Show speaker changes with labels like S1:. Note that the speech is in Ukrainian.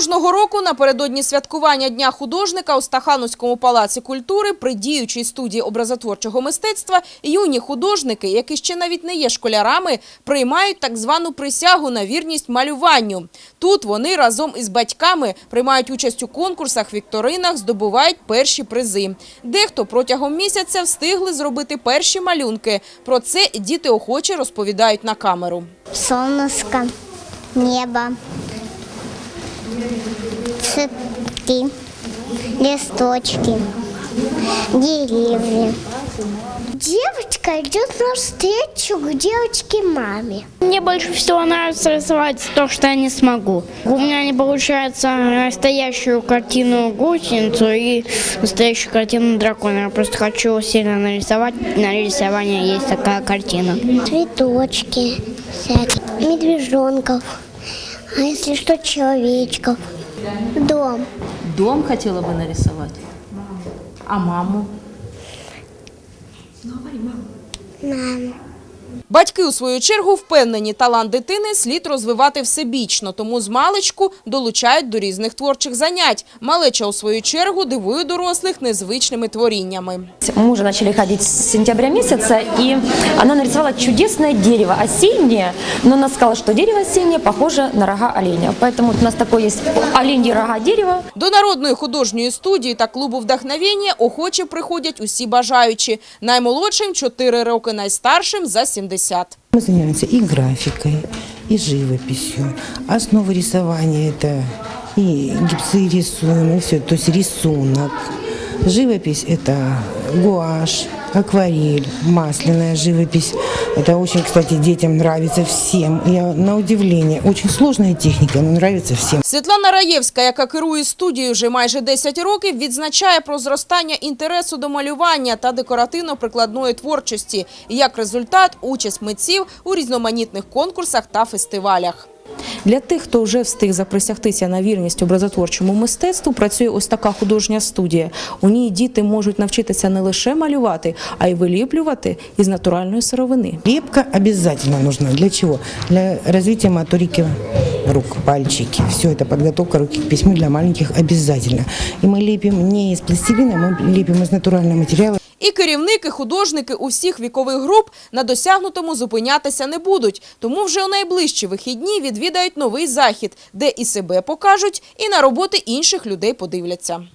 S1: Кожного року напередодні святкування Дня художника у Стахановському палаці культури при діючій студії образотворчого мистецтва юні художники, які ще навіть не є школярами, приймають так звану присягу на вірність малюванню. Тут вони разом із батьками приймають участь у конкурсах, вікторинах, здобувають перші призи. Дехто протягом місяця встигли зробити перші малюнки. Про це діти охоче розповідають на камеру.
S2: солнышко, небо, цветы, листочки, деревья. Девочка идет навстречу к девочке маме.
S3: Мне больше всего нравится рисовать то, что я не смогу. У меня не получается настоящую картину гусеницу и настоящую картину дракона. Я просто хочу сильно нарисовать. На рисование есть такая картина.
S2: Цветочки всякие, медвежонков, а если что, человечков. Дом.
S1: Дом хотела бы нарисовать. А маму?
S2: Мама.
S1: Батьки, у свою чергу, впевнені, талант дитини слід розвивати всебічно, тому з маличку долучають до різних творчих занять. Малеча, у свою чергу, дивує дорослих незвичними творіннями.
S4: Мы уже начали ходить с сентября месяца, и она нарисовала чудесное дерево осеннее, но она сказала, что дерево осеннее похоже на рога оленя. Поэтому вот у нас такое есть оленьи рога дерева.
S1: До народної художньої студії та клубу вдохновення охоче приходять усі бажаючі. Наймолодшим – 4 роки, найстаршим – за 70.
S5: Мы занимаемся и графикой, и живописью. Основа рисования – это и гипсы рисуем, и все, то есть рисунок. Живопись – это гуашь, акварель, масляная живопись. Это очень, кстати, детям нравится всем. Я на удивление, очень сложная техника, но нравится всем.
S1: Світлана Раєвська, яка керує студією вже майже 10 років, відзначає про зростання інтересу до малювання та декоративно-прикладної творчості. Як результат – участь митців у різноманітних конкурсах та фестивалях.
S6: Для тих, хто вже встиг заприсягтися на вірність образотворчому мистецтву, працює ось така художня студія. У ній діти можуть навчитися не лише малювати, а й виліплювати із натуральної сировини.
S5: Лепка обязательно нужна. Для чего? Для развития моторики рук, пальчики. Все это подготовка руки к письму для маленьких обязательно. И мы лепим не из пластилина, мы лепим из натурального материала.
S1: І керівники, художники усіх вікових груп на досягнутому зупинятися не будуть. Тому вже у найближчі вихідні відвідають новий захід, де і себе покажуть, і на роботи інших людей подивляться.